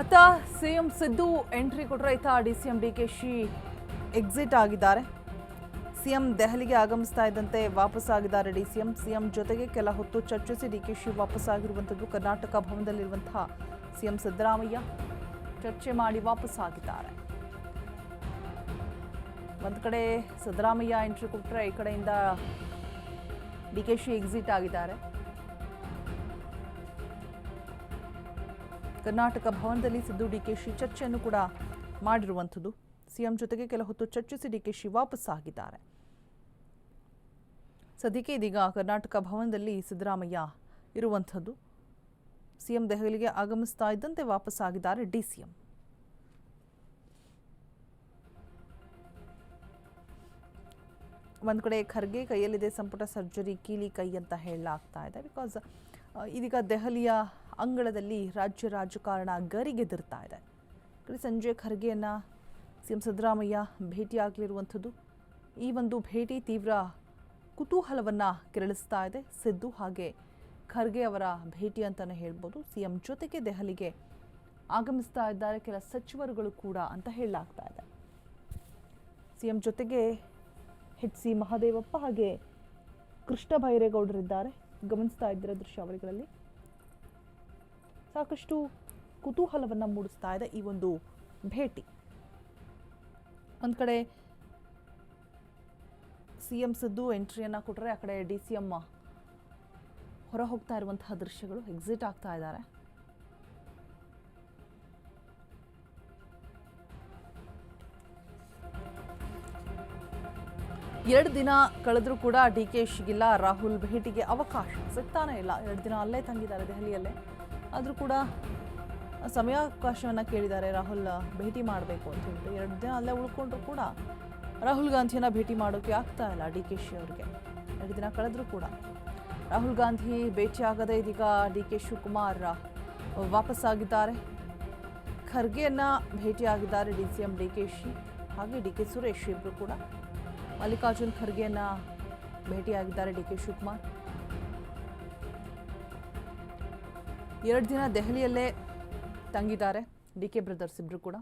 ಅತ್ತ CM Siddu entry ಕೊಟ್ಟರೆ ಆಯ್ತಾ D C M D K Shi exit ಆಗಿದ್ದಾರೆ. ಸಿಎಂ ದೆಹಲಿಗೆ ಆಗಮಿಸ್ತಾ ಇದ್ದಂತೆ ವಾಪಸ್ ಆಗಿದ್ದಾರೆ ಡಿ ಸಿಎಂ ಸಿಎಂ ಜೊತೆಗೆ ಕೆಲ ಹೊತ್ತು ಚರ್ಚಿಸಿ ಡಿ ಕೆ ಶಿ ವಾಪಸ್ ಆಗಿರುವಂಥದ್ದು ಕರ್ನಾಟಕ ಭವನದಲ್ಲಿರುವಂತಹ ಸಿಎಂ ಸಿದ್ದರಾಮಯ್ಯ ಚರ್ಚೆ ಮಾಡಿ ವಾಪಸ್ ಆಗಿದ್ದಾರೆ. ಒಂದು ಕಡೆ ಸಿದ್ದರಾಮಯ್ಯ ಎಂಟ್ರಿ ಕೊಟ್ಟರೆ ಈ ಕಡೆಯಿಂದ ಡಿ ಕೆ ಶಿ ಎಕ್ಸಿಟ್ ಆಗಿದ್ದಾರೆ. ಕರ್ನಾಟಕ ಭವನದಲ್ಲಿ ಸಿದ್ದು ಡಿಕೆಶಿ ಚರ್ಚೆಯನ್ನು ಕೂಡ ಮಾಡಿರುವಂಥದ್ದು. ಸಿಎಂ ಜೊತೆಗೆ ಕೆಲ ಹೊತ್ತು ಚರ್ಚಿಸಿ ಡಿಕೆಶಿ ವಾಪಸ್ ಆಗಿದ್ದಾರೆ. ಸದ್ಯಕ್ಕೆ ಇದೀಗ ಕರ್ನಾಟಕ ಭವನದಲ್ಲಿ ಸಿದ್ದರಾಮಯ್ಯ ಇರುವಂಥದ್ದು. ಸಿಎಂ ದೆಹಲಿಗೆ ಆಗಮಿಸ್ತಾ ಇದ್ದಂತೆ ವಾಪಸ್ ಆಗಿದ್ದಾರೆ ಡಿಸಿಎಂ. ಒಂದು ಕಡೆ ಖರ್ಗೆ ಕೈಯಲ್ಲಿದೆ ಸಂಪುಟ ಸರ್ಜರಿ ಕೀಲಿ ಕೈ ಅಂತ ಹೇಳಲಾಗ್ತಾ ಇದೆ. ಬಿಕಾಸ್ ಇದೀಗ ದೆಹಲಿಯ ಅಂಗಳದಲ್ಲಿ ರಾಜ್ಯ ರಾಜಕಾರಣ ಗರಿಗೆದಿರ್ತಾ ಇದೆ. ಸಂಜೆ ಖರ್ಗೆಯನ್ನು ಸಿ ಎಂ ಸಿದ್ದರಾಮಯ್ಯ ಭೇಟಿಯಾಗಲಿರುವಂಥದ್ದು. ಈ ಒಂದು ಭೇಟಿ ತೀವ್ರ ಕುತೂಹಲವನ್ನು ಕೆರಳಿಸ್ತಾ ಇದೆ. ಸಿದ್ದು ಹಾಗೆ ಖರ್ಗೆ ಅವರ ಭೇಟಿ ಅಂತಲೇ ಹೇಳ್ಬೋದು. ಸಿ ಎಂ ಜೊತೆಗೆ ದೆಹಲಿಗೆ ಆಗಮಿಸ್ತಾ ಇದ್ದಾರೆ. ಕೆಲ ಸಚಿವರುಗಳು ಕೂಡ ಅಂತ ಹೇಳಲಾಗ್ತಾ ಇದೆ. ಸಿಎಂ ಜೊತೆಗೆ ಎಚ್ ಸಿ ಮಹಾದೇವಪ್ಪ ಹಾಗೆ ಕೃಷ್ಣ ಭೈರೇಗೌಡರಿದ್ದಾರೆ. ಗಮನಿಸ್ತಾ ಇದ್ದಿರೋ ದೃಶ್ಯಾವಳಿಗಳಲ್ಲಿ ಸಾಕಷ್ಟು ಕುತೂಹಲವನ್ನು ಮೂಡಿಸ್ತಾ ಇದೆ ಈ ಒಂದು ಭೇಟಿ. ಒಂದು ಕಡೆ ಸಿ ಎಂ ಸಿದ್ದು ಎಂಟ್ರಿಯನ್ನು ಕೊಟ್ಟರೆ ಆ ಕಡೆ ಡಿ ಸಿ ಎಂ ಹೊರ ಹೋಗ್ತಾ ಇರುವಂತಹ ದೃಶ್ಯಗಳು ಎಕ್ಸಿಟ್ ಆಗ್ತಾ ಇದ್ದಾರೆ. ಎರಡು ದಿನ ಕಳೆದರೂ ಕೂಡ ಡಿ ಕೆ ಶಿಗಿಲ್ಲ, ರಾಹುಲ್ ಭೇಟಿಗೆ ಅವಕಾಶ ಸಿಗ್ತಾನೆ ಇಲ್ಲ. ಎರಡು ದಿನ ಅಲ್ಲೇ ತಂಗಿದ್ದಾರೆ ದೆಹಲಿಯಲ್ಲೇ. ಆದರೂ ಕೂಡ ಸಮಯಾವಕಾಶವನ್ನು ಕೇಳಿದ್ದಾರೆ. ರಾಹುಲ್ ಭೇಟಿ ಮಾಡಬೇಕು ಅಂತ ಹೇಳ್ಬಿಟ್ಟು ಎರಡು ದಿನ ಅಲ್ಲೇ ಉಳ್ಕೊಂಡ್ರು ಕೂಡ ರಾಹುಲ್ ಗಾಂಧಿಯನ್ನು ಭೇಟಿ ಮಾಡೋಕ್ಕೆ ಆಗ್ತಾ ಇಲ್ಲ ಡಿ ಕೆ ಶಿ ಅವ್ರಿಗೆ. ಎರಡು ದಿನ ಕಳೆದ್ರೂ ಕೂಡ ರಾಹುಲ್ ಗಾಂಧಿ ಭೇಟಿಯಾಗದೆ ಇದೀಗ ಡಿ ಕೆ ಶಿವಕುಮಾರ್ ವಾಪಸ್ಸಾಗಿದ್ದಾರೆ. ಖರ್ಗೆಯನ್ನ ಭೇಟಿಯಾಗಿದ್ದಾರೆ D C M, D K Shi, ಹಾಗೆ ಡಿ ಕೆ ಸುರೇಶ್ ಇಬ್ಬರು ಕೂಡ. ಮಲ್ಲಿಕಾರ್ಜುನ್ ಖರ್ಗೆಯನ್ನು ಭೇಟಿಯಾಗಿದ್ದಾರೆ ಡಿ ಕೆ ಶಿವಕುಮಾರ್. ಎರಡು ದಿನ ದೆಹಲಿಯಲ್ಲೇ ತಂಗಿದ್ದಾರೆ. ಡಿ ಕೆ ಬ್ರದರ್ಸ್ ಇಬ್ಬರು ಕೂಡ.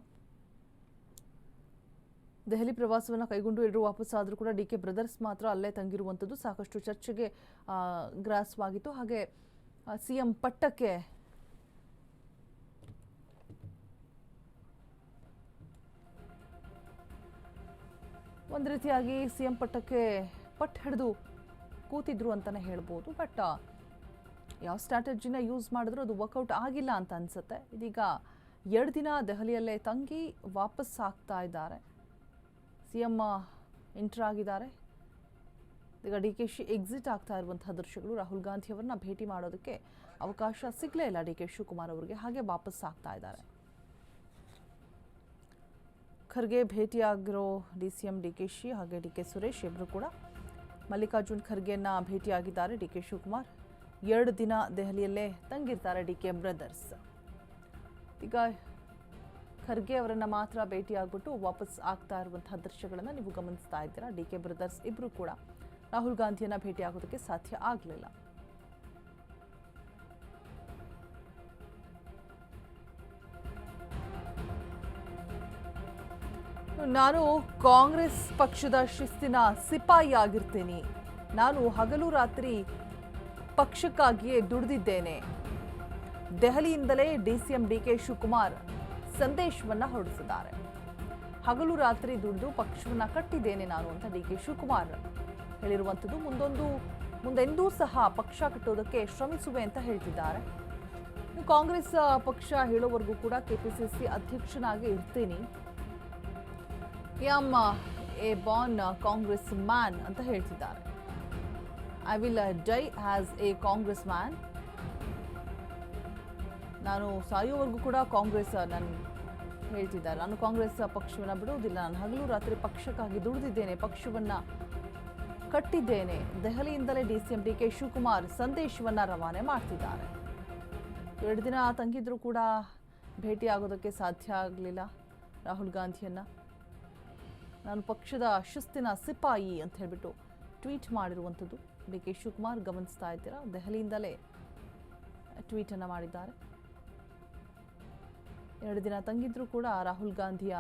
ದೆಹಲಿ ಪ್ರವಾಸವನ್ನು ಕೈಗೊಂಡು ಎಲ್ಲರೂ ವಾಪಸ್ ಆದರೂ ಕೂಡ ಡಿ ಕೆ ಬ್ರದರ್ಸ್ ಮಾತ್ರ ಅಲ್ಲೇ ತಂಗಿರುವಂಥದ್ದು. ಸಾಕಷ್ಟು ಚರ್ಚೆಗೆ ಗ್ರಾಸವಾಗಿತ್ತು ಹಾಗೆ ಸಿ ಎಂ ಪಟ್ಟಕ್ಕೆ ಒಂದು ರೀತಿಯಾಗಿ ಸಿ ಎಂ ಪಟ್ಟಕ್ಕೆ ಪಟ್ಟು ಹಿಡಿದು ಕೂತಿದ್ರು ಅಂತಲೇ ಹೇಳ್ಬೋದು. ಬಟ್ ಯಾವ ಸ್ಟ್ರಾಟಜಿನ ಯೂಸ್ ಮಾಡಿದ್ರು ಅದು ವರ್ಕೌಟ್ ಆಗಿಲ್ಲ ಅಂತ ಅನಿಸುತ್ತೆ. ಇದೀಗ ಎರಡು ದಿನ ದೆಹಲಿಯಲ್ಲೇ ತಂಗಿ ವಾಪಸ್ ಆಗ್ತಾ ಇದ್ದಾರೆ. ಸಿ ಎಂ ಎಂಟರ್ ಆಗಿದ್ದಾರೆ. ಈಗ ಡಿ ಕೆ ಶಿ ಎಕ್ಸಿಟ್ ಆಗ್ತಾ ಇರುವಂತಹ ದೃಶ್ಯಗಳು. ರಾಹುಲ್ ಗಾಂಧಿ ಅವರನ್ನ ಭೇಟಿ ಮಾಡೋದಕ್ಕೆ ಅವಕಾಶ ಸಿಗಲೇ ಇಲ್ಲ ಡಿ ಕೆ ಶಿವಕುಮಾರ್ ಅವರಿಗೆ. ಹಾಗೆ ವಾಪಸ್ ಆಗ್ತಾ ಇದ್ದಾರೆ. Kharge ಭೇಟಿಯಾಗಿರೋ D C M, D K Shi ಹಾಗೆ ಡಿ ಕೆ ಸುರೇಶ್ ಇಬ್ಬರು ಕೂಡ ಮಲ್ಲಿಕಾರ್ಜುನ್ ಖರ್ಗೆಯನ್ನ ಭೇಟಿಯಾಗಿದ್ದಾರೆ ಡಿ ಕೆ ಶಿವಕುಮಾರ್. ಎರಡು ದಿನ ದೆಹಲಿಯಲ್ಲೇ ತಂಗಿರ್ತಾರೆ ಡಿ ಕೆ ಬ್ರದರ್ಸ್. ಈಗ ಖರ್ಗೆ ಅವರನ್ನು ಮಾತ್ರ ಭೇಟಿಯಾಗ್ಬಿಟ್ಟು ವಾಪಸ್ ಆಗ್ತಾ ಇರುವಂತಹ ದೃಶ್ಯಗಳನ್ನು ನೀವು ಗಮನಿಸ್ತಾ ಇದ್ದೀರಾ? ಡಿ ಕೆ ಬ್ರದರ್ಸ್ ಇಬ್ಬರು ಕೂಡ ರಾಹುಲ್ ಗಾಂಧಿಯನ್ನ ಭೇಟಿಯಾಗೋದಕ್ಕೆ ಸಾಧ್ಯ ಆಗಲಿಲ್ಲ. ನಾನು ಕಾಂಗ್ರೆಸ್ ಪಕ್ಷದ ಶಿಸ್ತಿನ ಸಿಪಾಯಿ ಆಗಿರ್ತೀನಿ. ನಾನು ಹಗಲು ರಾತ್ರಿ ಪಕ್ಷಕ್ಕಾಗಿಯೇ ದುಡಿದಿದ್ದೇನೆ. ದೆಹಲಿಯಿಂದಲೇ ಡಿಸಿಎಂ ಡಿ ಕೆ ಶಿವಕುಮಾರ್ ಸಂದೇಶವನ್ನ ಹೊರಡಿಸಿದ್ದಾರೆ. ಹಗಲು ರಾತ್ರಿ ದುಡಿದು ಪಕ್ಷವನ್ನ ಕಟ್ಟಿದ್ದೇನೆ ನಾನು ಅಂತ ಡಿ ಕೆ ಶಿವಕುಮಾರ್ ಹೇಳಿರುವಂಥದ್ದು. ಮುಂದೊಂದು, ಮುಂದೆಂದೂ ಸಹ ಪಕ್ಷ ಕಟ್ಟೋದಕ್ಕೆ ಶ್ರಮಿಸುವೆ ಅಂತ ಹೇಳ್ತಿದ್ದಾರೆ. ಕಾಂಗ್ರೆಸ್ ಪಕ್ಷ ಹೇಳೋವರೆಗೂ ಕೂಡ ಕೆಪಿಸಿಸಿ ಅಧ್ಯಕ್ಷನಾಗಿ ಇರ್ತೀನಿ. Am a born Congress man ಅಂತ ಹೇಳ್ತಿದ್ದಾರೆ. Will die has a Congress man ನಾನು ಸಾಯುವವರೆಗೂ ಕೂಡ ಕಾಂಗ್ರೆಸ್ ನಾನು ಹೇಳ್ತಿದ್ದಾರೆ. ನಾನು ಕಾಂಗ್ರೆಸ್ ಪಕ್ಷವನ್ನು ಬಿಡುವುದಿಲ್ಲ. ನಾನು ಹಗಲು ರಾತ್ರಿ ಪಕ್ಷಕ್ಕಾಗಿ ದುಡಿದಿದ್ದೇನೆ, ಪಕ್ಷವನ್ನು ಕಟ್ಟಿದ್ದೇನೆ. ದೆಹಲಿಯಿಂದಲೇ D C M D K Shivakumar ಸಂದೇಶವನ್ನು ರವಾನೆ ಮಾಡ್ತಿದ್ದಾರೆ. ಎರಡು ದಿನ ತಂಗಿದ್ರು ಕೂಡ ಭೇಟಿ ಆಗೋದಕ್ಕೆ ಸಾಧ್ಯ ಆಗಲಿಲ್ಲ ರಾಹುಲ್ ಗಾಂಧಿಯನ್ನು. ನಾನು ಪಕ್ಷದ ಶಿಸ್ತಿನ ಸಿಪಾಯಿ ಅಂತ ಹೇಳ್ಬಿಟ್ಟು ಟ್ವೀಟ್ ಮಾಡಿರುವಂಥದ್ದು. ಡಿ ಕೆ ಶಿವಕುಮಾರ್ ಗಮನಿಸ್ತಾ ಇದ್ದೀರಾ? ದೆಹಲಿಯಿಂದಲೇ ಟ್ವೀಟನ್ನು ಮಾಡಿದ್ದಾರೆ. ಎರಡು ದಿನ ತಂಗಿದ್ರೂ ಕೂಡ ರಾಹುಲ್ ಗಾಂಧಿಯ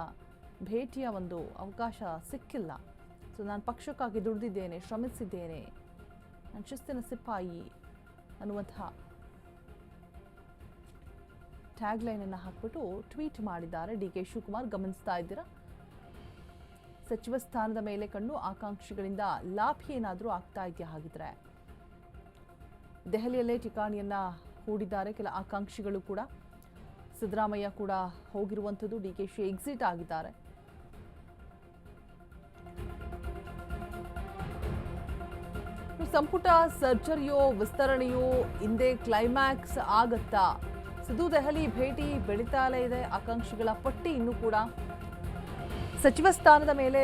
ಭೇಟಿಯ ಒಂದು ಅವಕಾಶ ಸಿಕ್ಕಿಲ್ಲ. ಸೊ ನಾನು ಪಕ್ಷಕ್ಕಾಗಿ ದುಡಿದಿದ್ದೇನೆ, ಶ್ರಮಿಸಿದ್ದೇನೆ. ನಾನು ಶಿಸ್ತಿನ ಸಿಪಾಯಿ ಅನ್ನುವಂತಹ ಟ್ಯಾಗ್ಲೈನನ್ನು ಹಾಕ್ಬಿಟ್ಟು ಟ್ವೀಟ್ ಮಾಡಿದ್ದಾರೆ. ಡಿ ಕೆ ಶಿವಕುಮಾರ್ ಗಮನಿಸ್ತಾ ಇದ್ದೀರಾ? ಸಚಿವ ಸ್ಥಾನದ ಮೇಲೆ ಕಣ್ಣು ಆಕಾಂಕ್ಷಿಗಳಿಂದ ಲಾಭ ಏನಾದರೂ ಆಗ್ತಾ ಇದೆಯಾ ಹಾಗಿದ್ರೆ? ದೆಹಲಿಯಲ್ಲೇ ಠಿಕಾಣಿಯನ್ನ ಹೂಡಿದ್ದಾರೆ. ಕೆಲ ಆಕಾಂಕ್ಷಿಗಳು ಕೂಡ. ಸಿದ್ದರಾಮಯ್ಯ ಕೂಡ ಹೋಗಿರುವಂಥದ್ದು. ಡಿ ಕೆ ಶಿ ಎಕ್ಸಿಟ್ ಆಗಿದ್ದಾರೆ ಸಂಪುಟ ಸರ್ಜರಿಯೋ, ವಿಸ್ತರಣೆಯೋ ಹಿಂದೆ ಕ್ಲೈಮ್ಯಾಕ್ಸ್ ಆಗತ್ತಾ? ಸಿದ್ದು ದೆಹಲಿ ಭೇಟಿ ಬೆಳೀತಾಲೇ ಇದೆ. ಆಕಾಂಕ್ಷಿಗಳ ಪಟ್ಟಿ ಇನ್ನೂ ಕೂಡ ಸಚಿವ ಸ್ಥಾನದ ಮೇಲೆ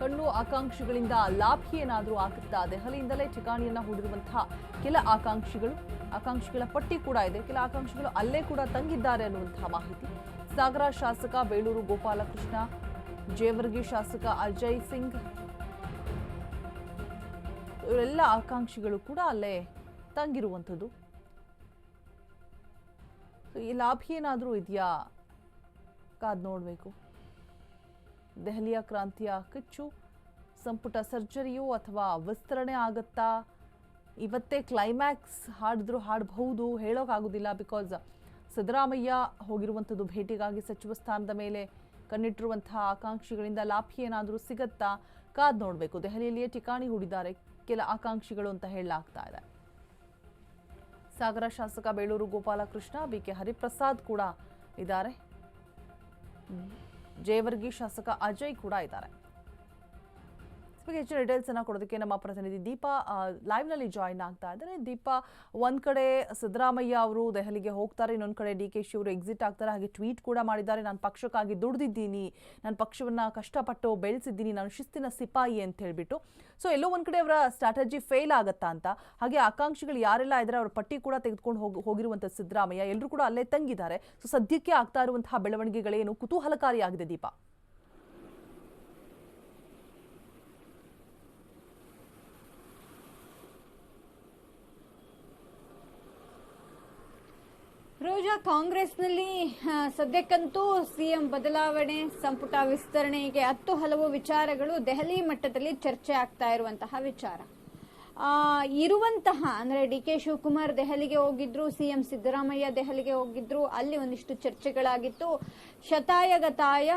ಕಣ್ಣು ಆಕಾಂಕ್ಷಿಗಳಿಂದ ಲಾಭ ಏನಾದರೂ ಆಗುತ್ತಾ? ದೆಹಲಿಯಿಂದಲೇ ಚಿಕಾಣಿಯನ್ನು ಹೂಡಿರುವಂತಹ ಕೆಲ ಆಕಾಂಕ್ಷಿಗಳು, ಆಕಾಂಕ್ಷಿಗಳ ಪಟ್ಟಿ ಕೂಡ ಇದೆ. ಕೆಲ ಆಕಾಂಕ್ಷಿಗಳು ಅಲ್ಲೇ ಕೂಡ ತಂಗಿದ್ದಾರೆ ಅನ್ನುವಂತಹ ಮಾಹಿತಿ. ಸಾಗರ ಶಾಸಕ ಬೇಳೂರು ಗೋಪಾಲಕೃಷ್ಣ, ಜೇವರ್ಗಿ ಶಾಸಕ ಅಜಯ್ ಸಿಂಗ್, ಇವರೆಲ್ಲ ಆಕಾಂಕ್ಷಿಗಳು ಕೂಡ ಅಲ್ಲೇ ತಂಗಿರುವಂಥದ್ದು. ಈ ಲಾಭ ಏನಾದರೂ ಇದೆಯಾ? ಕಾದ್ ನೋಡಬೇಕು. ದೆಹಲಿಯ ಕ್ರಾಂತಿಯ ಕಿಚ್ಚು, ಸಂಪುಟ ಸರ್ಜರಿಯೋ ಅಥವಾ ವಿಸ್ತರಣೆ ಆಗುತ್ತಾ? ಇವತ್ತೇ ಕ್ಲೈಮ್ಯಾಕ್ಸ್ ಹಾಡಿದ್ರು ಹಾಡಬಹುದು ಹೇಳೋಕ್ಕಾಗೋದಿಲ್ಲ ಬಿಕಾಸ್ ಸಿದ್ದರಾಮಯ್ಯ ಹೋಗಿರುವಂಥದ್ದು ಭೇಟಿಗಾಗಿ ಸಚಿವ ಸ್ಥಾನದ ಮೇಲೆ ಕಣ್ಣಿಟ್ಟಿರುವಂತಹ ಆಕಾಂಕ್ಷಿಗಳಿಂದ ಲಾಭ ಏನಾದರೂ ಸಿಗತ್ತಾ? ಕಾದ್ ನೋಡಬೇಕು. ದೆಹಲಿಯಲ್ಲಿಯೇ ಠಿಕಾಣಿ ಹೂಡಿದ್ದಾರೆ. ಕೆಲ ಆಕಾಂಕ್ಷಿಗಳು ಅಂತ ಹೇಳಲಾಗ್ತಾ ಇದೆ. ಸಾಗರ ಶಾಸಕ ಬೇಳೂರು ಗೋಪಾಲಕೃಷ್ಣ ಬಿ ಕೆ ಹರಿಪ್ರಸಾದ್ ಕೂಡ ಇದ್ದಾರೆ. ಜೇವರ್ಗಿ ಶಾಸಕ ಅಜಯ್ ಕೂಡ ಇದ್ದಾರೆ. ಬಗ್ಗೆ ಹೆಚ್ಚಿನ ಡೀಟೇಲ್ಸ್ ಅನ್ನ ಕೊಡೋದಕ್ಕೆ ನಮ್ಮ ಪ್ರತಿನಿಧಿ ದೀಪಾ ಲೈವ್ನಲ್ಲಿ ಜಾಯಿನ್ ಆಗ್ತಾ ಇದ್ದಾರೆ. ದೀಪಾ, ಒಂದ್ ಕಡೆ ಸಿದ್ದರಾಮಯ್ಯ ಅವರು ದೆಹಲಿಗೆ ಹೋಗ್ತಾರೆ, ಇನ್ನೊಂದ್ ಕಡೆ ಡಿ ಕೆ ಶಿ ಅವರು ಎಕ್ಸಿಟ್ ಆಗ್ತಾರೆ. ಹಾಗೆ ಟ್ವೀಟ್ ಕೂಡ ಮಾಡಿದ್ದಾರೆ. ನಾನು ಪಕ್ಷಕ್ಕಾಗಿ ದುಡ್ದಿದ್ದೀನಿ, ನಾನು ಪಕ್ಷವನ್ನ ಕಷ್ಟಪಟ್ಟು ಬೆಳೆಸಿದ್ದೀನಿ, ನಾನು ಶಿಸ್ತಿನ ಸಿಪಾಯಿ ಅಂತ ಹೇಳ್ಬಿಟ್ಟು. ಸೊ ಎಲ್ಲೋ ಒಂದ್ ಕಡೆ ಅವರ ಸ್ಟ್ರಾಟಜಿ ಫೇಲ್ ಆಗತ್ತಾ ಅಂತ. ಹಾಗೆ ಆಕಾಂಕ್ಷಿಗಳು ಯಾರೆಲ್ಲ ಇದ್ರೆ ಅವ್ರ ಪಟ್ಟಿ ಕೂಡ ತೆಗೆದುಕೊಂಡು ಹೋಗಿ ಹೋಗಿರುವಂಥ ಸಿದ್ದರಾಮಯ್ಯ. ಎಲ್ಲರೂ ಕೂಡ ಅಲ್ಲೇ ತಂಗಿದ್ದಾರೆ. ಸೊ ಸದ್ಯಕ್ಕೆ ಆಗ್ತಾ ಇರುವಂತಹ ಬೆಳವಣಿಗೆಗಳೇನು ಕುತೂಹಲಕಾರಿಯಾಗಿದೆ ದೀಪಾ? ರೋಜಾ ಕಾಂಗ್ರೆಸ್ನಲ್ಲಿ ಸದ್ಯಕ್ಕಂತೂ ಸಿಎಂ ಬದಲಾವಣೆ, ಸಂಪುಟ ವಿಸ್ತರಣೆಗೆ ಹತ್ತು ಹಲವು ವಿಚಾರಗಳು ದೆಹಲಿ ಮಟ್ಟದಲ್ಲಿ ಚರ್ಚೆ ಆಗ್ತಾ ಇರುವಂತಹ ವಿಚಾರ. ಇರುವಂತಹ, ಅಂದ್ರೆ ಡಿ ಕೆ ಶಿವಕುಮಾರ್ ದೆಹಲಿಗೆ ಹೋಗಿದ್ರು, ಸಿಎಂ ಸಿದ್ದರಾಮಯ್ಯ ದೆಹಲಿಗೆ ಹೋಗಿದ್ರು, ಅಲ್ಲಿ ಒಂದಿಷ್ಟು ಚರ್ಚೆಗಳಾಗಿತ್ತು. ಶತಾಯಗತಾಯ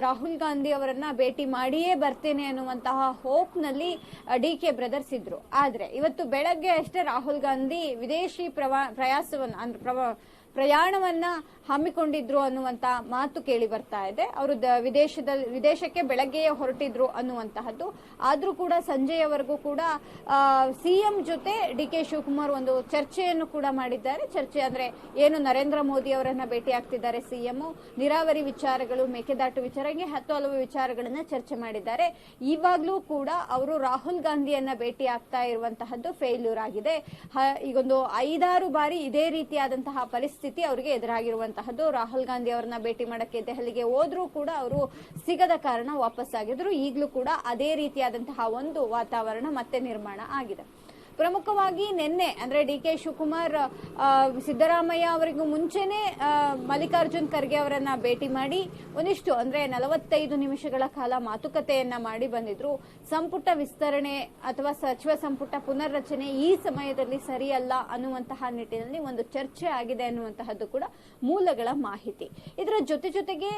ರಾಹುಲ್ ಗಾಂಧಿ ಅವರನ್ನ ಭೇಟಿ ಮಾಡಿಯೇ ಬರ್ತೇನೆ ಅನ್ನುವಂತಹ ಹೋಪ್ನಲ್ಲಿ ಡಿ ಕೆ ಬ್ರದರ್ಸ್ ಇದ್ರು. ಆದರೆ, ಇವತ್ತು ಬೆಳಗ್ಗೆ ಅಷ್ಟೇ ರಾಹುಲ್ ಗಾಂಧಿ ವಿದೇಶಿ ಪ್ರವಾ, ಪ್ರಯಾಸವನ್ನು, ಅಂದ್ರೆ ಪ್ರವಾ ಪ್ರಯಾಣವನ್ನ ಹಮ್ಮಿಕೊಂಡಿದ್ರು ಅನ್ನುವಂತ ಮಾತು ಕೇಳಿ ಬರ್ತಾ ಇದೆ. ಅವರು ವಿದೇಶದಲ್ಲಿ, ವಿದೇಶಕ್ಕೆ ಬೆಳಗ್ಗೆಯೇ ಹೊರಟಿದ್ರು ಅನ್ನುವಂತಹದ್ದು. ಆದ್ರೂ ಕೂಡ ಸಂಜೆಯವರೆಗೂ ಕೂಡ ಸಿಎಂ ಜೊತೆ ಡಿ ಕೆ ಶಿವಕುಮಾರ್ ಒಂದು ಚರ್ಚೆಯನ್ನು ಕೂಡ ಮಾಡಿದ್ದಾರೆ. ಚರ್ಚೆ ಅಂದ್ರೆ ಏನು ನರೇಂದ್ರ ಮೋದಿ ಅವರನ್ನ ಭೇಟಿ ಆಗ್ತಿದ್ದಾರೆ ಸಿಎಂ. ನೀರಾವರಿ ವಿಚಾರಗಳು, ಮೇಕೆದಾಟು ವಿಚಾರ, ಹೀಗೆ ಹತ್ತು ಹಲವು ವಿಚಾರಗಳನ್ನ ಚರ್ಚೆ ಮಾಡಿದ್ದಾರೆ. ಇವಾಗ್ಲೂ ಕೂಡ ಅವರು ರಾಹುಲ್ ಗಾಂಧಿಯನ್ನ ಭೇಟಿ ಆಗ್ತಾ ಇರುವಂತಹದ್ದು ಫೇಲ್ಯೂರ್ ಆಗಿದೆ. ಈಗೊಂದು ಐದಾರು ಬಾರಿ ಇದೇ ರೀತಿಯಾದಂತಹ ಪರಿಸ್ಥಿತಿ ಅವರಿಗೆ ಎದುರಾಗಿರುವಂತಹದ್ದು ರಾಹುಲ್ ಗಾಂಧಿ ಅವರನ್ನ ಭೇಟಿ ಮಾಡಕ್ಕೆ ದೆಹಲಿಗೆ ಹೋದ್ರೂ ಕೂಡ ಅವರು ಸಿಗದ ಕಾರಣ ವಾಪಸ್ ಆಗಿದ್ರು ಈಗಲೂ ಕೂಡ ಅದೇ ರೀತಿಯಾದಂತಹ ಒಂದು ವಾತಾವರಣ ಮತ್ತೆ ನಿರ್ಮಾಣ ಆಗಿದೆ. ಪ್ರಮುಖವಾಗಿ ನಿನ್ನೆ, ಅಂದ್ರೆ ಡಿ ಕೆ ಶಿವಕುಮಾರ್ ಸಿದ್ದರಾಮಯ್ಯ ಅವರಿಗೂ ಮುಂಚೆನೆ ಮಲ್ಲಿಕಾರ್ಜುನ್ ಖರ್ಗೆ ಅವರನ್ನ ಭೇಟಿ ಮಾಡಿ ಒಂದಿಷ್ಟು, ಅಂದ್ರೆ ನಲವತ್ತೈದು ನಿಮಿಷಗಳ ಕಾಲ ಮಾತುಕತೆಯನ್ನ ಮಾಡಿ ಬಂದಿದ್ರು. ಸಂಪುಟ ವಿಸ್ತರಣೆ ಅಥವಾ ಸಚಿವ ಸಂಪುಟ ಪುನರ್ರಚನೆ ಈ ಸಮಯದಲ್ಲಿ ಸರಿಯಲ್ಲ ಅನ್ನುವಂತಹ ನಿಟ್ಟಿನಲ್ಲಿ ಒಂದು ಚರ್ಚೆ ಆಗಿದೆ ಅನ್ನುವಂತಹದ್ದು ಕೂಡ ಮೂಲಗಳ ಮಾಹಿತಿ. ಇದರ ಜೊತೆ ಜೊತೆಗೆ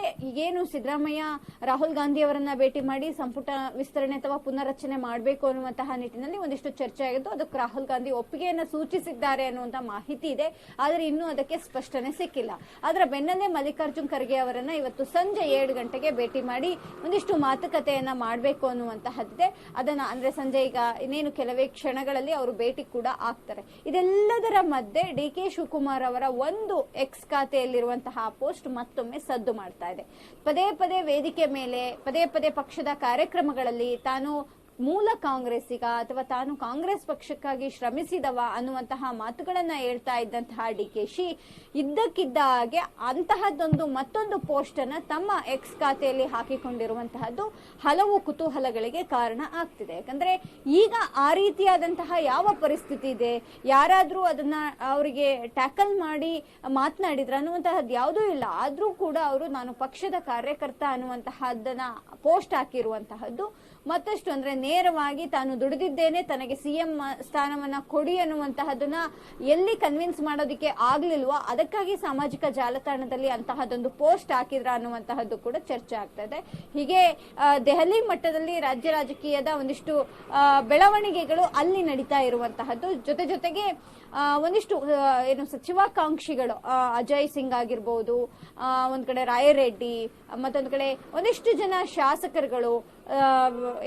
ಏನು ಸಿದ್ದರಾಮಯ್ಯ, ರಾಹುಲ್ ಗಾಂಧಿ ಅವರನ್ನ ಭೇಟಿ ಮಾಡಿ ಸಂಪುಟ ವಿಸ್ತರಣೆ ಅಥವಾ ಪುನರ್ರಚನೆ ಮಾಡಬೇಕು ಅನ್ನುವಂತಹ ನಿಟ್ಟಿನಲ್ಲಿ ಒಂದಿಷ್ಟು ಚರ್ಚೆ ಆಗಿದ್ದು ಅದಕ್ಕೆ ರಾಹುಲ್ ಗಾಂಧಿ ಒಪ್ಪಿಗೆಯನ್ನ ಸೂಚಿಸಿದ್ದಾರೆ ಅನ್ನುವಂತ ಮಾಹಿತಿ ಇದೆ. ಆದರೆ ಇನ್ನೂ ಅದಕ್ಕೆ ಸ್ಪಷ್ಟನೆ ಸಿಕ್ಕಿಲ್ಲ. ಅದರ ಬೆನ್ನಲ್ಲೇ ಮಲ್ಲಿಕಾರ್ಜುನ್ ಖರ್ಗೆ ಅವರನ್ನ ಇವತ್ತು ಸಂಜೆ ಏಳು ಗಂಟೆಗೆ ಭೇಟಿ ಮಾಡಿ ಒಂದಿಷ್ಟು ಮಾತುಕತೆಯನ್ನ ಮಾಡಬೇಕು ಅನ್ನುವಂತಹದ್ದಿದೆ. ಅದನ್ನ ಅಂದ್ರೆ ಸಂಜೆ ಈಗ ಇನ್ನೇನು ಕೆಲವೇ ಕ್ಷಣಗಳಲ್ಲಿ ಅವರು ಭೇಟಿ ಕೂಡ ಆಗ್ತಾರೆ. ಇದೆಲ್ಲದರ ಮಧ್ಯೆ ಡಿ ಕೆ ಶಿವಕುಮಾರ್ ಅವರ ಒಂದು ಎಕ್ಸ್ ಖಾತೆಯಲ್ಲಿರುವಂತಹ ಪೋಸ್ಟ್ ಮತ್ತೊಮ್ಮೆ ಸದ್ದು ಮಾಡ್ತಾ ಇದೆ. ಪದೇ ಪದೇ ವೇದಿಕೆ ಮೇಲೆ, ಪದೇ ಪದೇ ಪಕ್ಷದ ಕಾರ್ಯಕ್ರಮಗಳಲ್ಲಿ ತಾನು ಮೂಲ ಕಾಂಗ್ರೆಸ್ಸಿಗ ಅಥವಾ ತಾನು ಕಾಂಗ್ರೆಸ್ ಪಕ್ಷಕ್ಕಾಗಿ ಶ್ರಮಿಸಿದವ ಅನ್ನುವಂತಹ ಮಾತುಗಳನ್ನ ಹೇಳ್ತಾ ಇದ್ದಂತಹ ಡಿ ಕೆ ಶಿ ಇದ್ದಕ್ಕಿದ್ದ ಹಾಗೆ ಅಂತಹದ್ದೊಂದು ಮತ್ತೊಂದು ಪೋಸ್ಟ್ ಅನ್ನ ತಮ್ಮ ಎಕ್ಸ್ ಖಾತೆಯಲ್ಲಿ ಹಾಕಿಕೊಂಡಿರುವಂತಹದ್ದು ಹಲವು ಕುತೂಹಲಗಳಿಗೆ ಕಾರಣ ಆಗ್ತಿದೆ. ಯಾಕಂದ್ರೆ ಈಗ ಆ ರೀತಿಯಾದಂತಹ ಯಾವ ಪರಿಸ್ಥಿತಿ ಇದೆ? ಯಾರಾದ್ರೂ ಅದನ್ನ ಅವರಿಗೆ ಟ್ಯಾಕಲ್ ಮಾಡಿ ಮಾತನಾಡಿದ್ರ ಅನ್ನುವಂತಹದ್ದು ಯಾವುದೂ ಇಲ್ಲ. ಆದ್ರೂ ಕೂಡ ಅವರು ನಾನು ಪಕ್ಷದ ಕಾರ್ಯಕರ್ತ ಅನ್ನುವಂತಹದ್ದನ್ನ ಪೋಸ್ಟ್ ಹಾಕಿರುವಂತಹದ್ದು ಮತ್ತಷ್ಟು ಅಂದ್ರೆ ನೇರವಾಗಿ ತಾನು ದುಡಿದಿದ್ದೇನೆ, ತನಗೆ ಸಿಎಂ ಸ್ಥಾನವನ್ನ ಕೊಡಿ ಅನ್ನುವಂತಹದನ್ನ ಎಲ್ಲಿ ಕನ್ವಿನ್ಸ್ ಮಾಡೋದಕ್ಕೆ ಆಗ್ಲಿಲ್ವಾ ಅದಕ್ಕಾಗಿ ಸಾಮಾಜಿಕ ಜಾಲತಾಣದಲ್ಲಿ ಅಂತಹದೊಂದು ಪೋಸ್ಟ್ ಹಾಕಿದ್ರ ಅನ್ನುವಂತಹದ್ದು ಕೂಡ ಚರ್ಚೆ ಆಗ್ತಾ ಇದೆ. ಹೀಗೆ ದೆಹಲಿ ಮಟ್ಟದಲ್ಲಿ ರಾಜ್ಯ ರಾಜಕೀಯದ ಒಂದಿಷ್ಟು ಬೆಳವಣಿಗೆಗಳು ಅಲ್ಲಿ ನಡೀತಾ ಇರುವಂತಹದ್ದು. ಜೊತೆ ಜೊತೆಗೆ ಒಂದಿಷ್ಟು ಏನು ಸಚಿವಾಕಾಂಕ್ಷಿಗಳು ಅಜಯ್ ಸಿಂಗ್ ಆಗಿರ್ಬೋದು ಒಂದು ಕಡೆ ರಾಯರೆಡ್ಡಿ ಮತ್ತೊಂದು ಕಡೆ ಒಂದಿಷ್ಟು ಜನ ಶಾಸಕರುಗಳು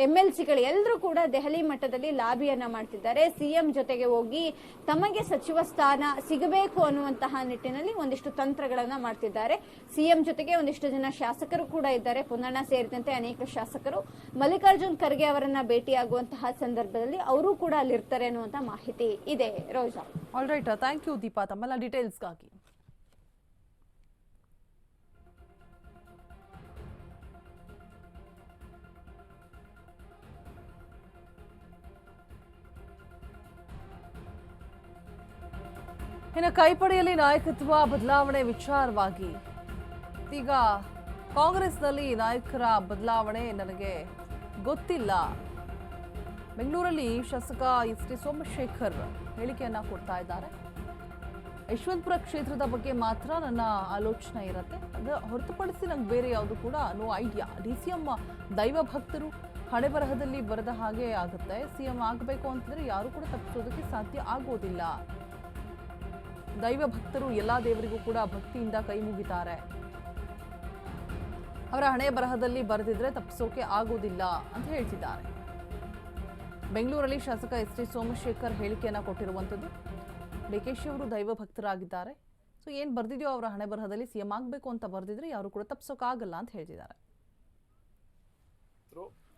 ಎಂ ಎಲ್ ಸಿಗಳು ಎಲ್ಲರೂ ಕೂಡ ದೆಹಲಿ ಮಟ್ಟದಲ್ಲಿ ಲಾಬಿಯನ್ನ ಮಾಡ್ತಿದ್ದಾರೆ. ಸಿಎಂ ಜೊತೆಗೆ ಹೋಗಿ ತಮಗೆ ಸಚಿವ ಸ್ಥಾನ ಸಿಗಬೇಕು ಅನ್ನುವಂತಹ ನಿಟ್ಟಿನಲ್ಲಿ ಒಂದಿಷ್ಟು ತಂತ್ರಗಳನ್ನ ಮಾಡ್ತಿದ್ದಾರೆ. ಸಿಎಂ ಜೊತೆಗೆ ಒಂದಿಷ್ಟು ಜನ ಶಾಸಕರು ಕೂಡ ಇದ್ದಾರೆ. ಪುನ್ನಣ್ಣ ಸೇರಿದಂತೆ ಅನೇಕ ಶಾಸಕರು. ಮಲ್ಲಿಕಾರ್ಜುನ್ ಖರ್ಗೆ ಅವರನ್ನ ಭೇಟಿಯಾಗುವಂತಹ ಸಂದರ್ಭದಲ್ಲಿ ಅವರು ಕೂಡ ಅಲ್ಲಿರ್ತಾರೆ ಅನ್ನುವಂತ ಮಾಹಿತಿ ಇದೆ. Roja. all right thank you Deepa ತಮ್ಮೆಲ್ಲ ಡೀಟೇಲ್ಸ್ಗಾಗಿ ಇನ್ನು ಕೈಪಡೆಯಲ್ಲಿ ನಾಯಕತ್ವ ಬದಲಾವಣೆ ವಿಚಾರವಾಗಿ ಈಗ ಕಾಂಗ್ರೆಸ್ನಲ್ಲಿ ನಾಯಕರ ಬದಲಾವಣೆ ನನಗೆ ಗೊತ್ತಿಲ್ಲ ಬೆಂಗಳೂರಲ್ಲಿ ಶಾಸಕ ಎಸ್ ಟಿ ಸೋಮಶೇಖರ್ ಹೇಳಿಕೆಯನ್ನ ಕೊಡ್ತಾ ಇದ್ದಾರೆ. ಯಶವಂತಪುರ ಕ್ಷೇತ್ರದ ಬಗ್ಗೆ ಮಾತ್ರ ನನ್ನ ಆಲೋಚನೆ ಇರುತ್ತೆ. ಅದು ಹೊರತುಪಡಿಸಿ ನಂಗೆ ಬೇರೆ ಯಾವುದು ಕೂಡ no idea D C M ದೈವ ಭಕ್ತರು ಹಣೆ ಬರಹದಲ್ಲಿ ಬರೆದ ಹಾಗೆ ಆಗುತ್ತೆ. ಸಿ ಎಂ ಆಗಬೇಕು ಅಂತಂದ್ರೆ ಯಾರು ಕೂಡ ತಪ್ಪಿಸೋದಕ್ಕೆ ಸಾಧ್ಯ ಆಗೋದಿಲ್ಲ. ದೈವ ಭಕ್ತರು ಎಲ್ಲ ದೇವರಿಗೂ ಕೂಡ ಭಕ್ತಿಯಿಂದ ಕೈ ಮುಗಿತಾರೆ. ಅವರ ಹಣೆ ಬರಹದಲ್ಲಿ ಬರೆದಿದ್ರೆ ತಪ್ಪಿಸೋಕೆ ಆಗೋದಿಲ್ಲ ಅಂತ ಹೇಳ್ತಿದ್ದಾರೆ. ಬೆಂಗಳೂರಲ್ಲಿ ಶಾಸಕ ಎಸ್ ಟಿ ಸೋಮಶೇಖರ್ ಹೇಳಿಕೆಯನ್ನು ಕೊಟ್ಟಿರುವಂಥದ್ದು. ಡಿ ಕೆ ಶಿ ಅವರು ದೈವ ಭಕ್ತರಾಗಿದ್ದಾರೆ. ಸೊ ಏನು ಬರೆದಿದೆಯೋ ಅವರ ಹಣೆ ಬರಹದಲ್ಲಿ ಸಿ ಎಂ ಆಗಬೇಕು ಅಂತ ಬರೆದಿದ್ರೆ ಯಾರು ಕೂಡ ತಪ್ಪಿಸೋಕ್ಕಾಗಲ್ಲ ಅಂತ ಹೇಳ್ತಿದ್ದಾರೆ.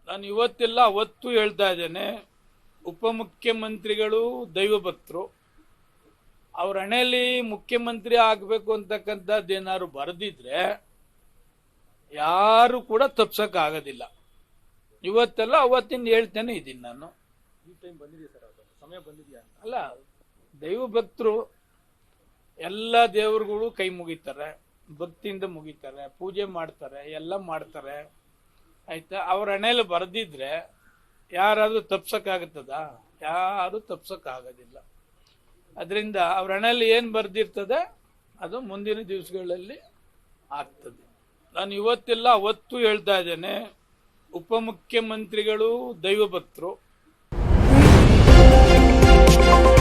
ನಾನು ಇವತ್ತೆಲ್ಲ ಅವತ್ತು ಹೇಳ್ತಾ ಇದ್ದೇನೆ. ಉಪಮುಖ್ಯಮಂತ್ರಿಗಳು ದೈವ ಭಕ್ತರು. ಅವ್ರ ಹಣೆಯಲ್ಲಿ ಮುಖ್ಯಮಂತ್ರಿ ಆಗಬೇಕು ಅಂತಕ್ಕಂಥದ್ದು ಏನಾದ್ರು ಬರೆದಿದ್ರೆ ಯಾರು ಕೂಡ ತಪ್ಸಕ್ ಆಗೋದಿಲ್ಲ ಇವತ್ತೆಲ್ಲ ಅವತ್ತಿಂದ ಹೇಳ್ತೇನೆ ಇದ್ದೀನಿ ನಾನು. ಅಲ್ಲ ದೈವ ಭಕ್ತರು ಎಲ್ಲ ದೇವರುಗಳು ಕೈ ಮುಗಿತಾರೆ, ಭಕ್ತಿಯಿಂದ ಮುಗಿತಾರೆ, ಪೂಜೆ ಮಾಡ್ತಾರೆ, ಎಲ್ಲ ಮಾಡ್ತಾರೆ. ಆಯ್ತಾ? ಅವ್ರ ಹಣೆಯಲ್ಲಿ ಬರೆದಿದ್ರೆ ಯಾರಾದ್ರೂ ತಪ್ಸಕ್ಕಾಗುತ್ತದ? ಯಾರು ತಪ್ಸಕ್ಕಾಗೋದಿಲ್ಲ. ಅದರಿಂದ ಅವ್ರ ಹಣೆಯಲ್ಲಿ ಏನು ಬರ್ದಿರ್ತದೆ, ಅದು ಮುಂದಿನ ದಿವಸಗಳಲ್ಲಿ ಆಗ್ತದೆ. ನಾನು ಇವತ್ತೆಲ್ಲ, ಅವತ್ತು ಹೇಳ್ತಾ ಇದ್ದೇನೆ. ಉಪಮುಖ್ಯಮಂತ್ರಿಗಳು ದೈವ ಭಕ್ತರು Thank you.